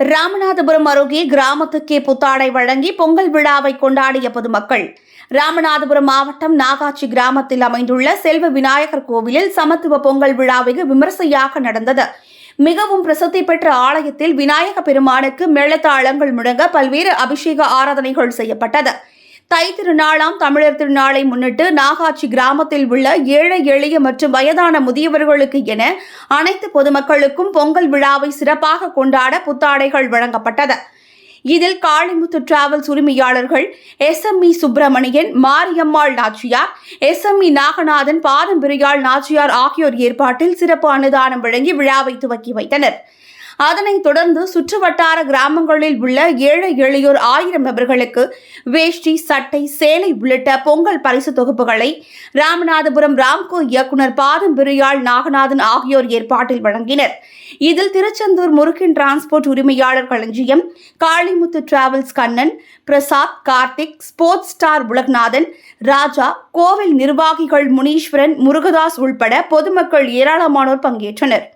ராமநாதபுரம் அருகே கிராமத்துக்கே புத்தாடை வழங்கி பொங்கல் விழாவை கொண்டாடிய பொதுமக்கள். ராமநாதபுரம் மாவட்டம் நாகாச்சி கிராமத்தில் அமைந்துள்ள செல்வ விநாயகர் கோவிலில் சமத்துவ பொங்கல் விழா வெகு விமரிசையாக நடந்தது. மிகவும் பிரசித்தி பெற்ற ஆலயத்தில் விநாயக பெருமானுக்கு மேளதாளங்கள் முழங்க பல்வேறு அபிஷேக ஆராதனைகள் செய்யப்பட்டது. தை திருநாளாம் தமிழர் திருநாளை முன்னிட்டு நாகாச்சி கிராமத்தில் உள்ள ஏழை எளிய மற்றும் வயதான முதியவர்களுக்கு என அனைத்து பொதுமக்களுக்கும் பொங்கல் விழாவை சிறப்பாக கொண்டாட புத்தாடைகள் வழங்கப்பட்டது. இதில் காளிமுத்து டிராவல்ஸ் உரிமையாளர்கள் S M E Subramanian Mariammal Nachiyar S M E Naganathan Pathampriyal Nachiyar ஆகியோர் ஏற்பாட்டில் சிறப்பு அன்னதானம் வழங்கி விழாவை துவக்கி வைத்தனர். அதனைத் தொடர்ந்து சுற்றுவட்டார கிராமங்களில் உள்ள ஏழை எளியோர் ஆயிரம் நபர்களுக்கு வேஷ்டி சட்டை சேலை உள்ளிட்ட பொங்கல் பரிசு தொகுப்புகளை ராமநாதபுரம் ராம்கோ இயக்குனர் பாதம் பிரியாள் நாகநாதன் ஆகியோர் ஏற்பாட்டில் வழங்கினர். இதில் திருச்செந்தூர் முருகன் டிரான்ஸ்போர்ட் உரிமையாளர் Kalanjiyam Kalimuthu travels Kannan Prasad Karthik sports star Ulaganathan Raja கோவில் நிர்வாகிகள் முனீஸ்வரன் முருகதாஸ் உள்பட பொதுமக்கள் ஏராளமானோர் பங்கேற்றனர்.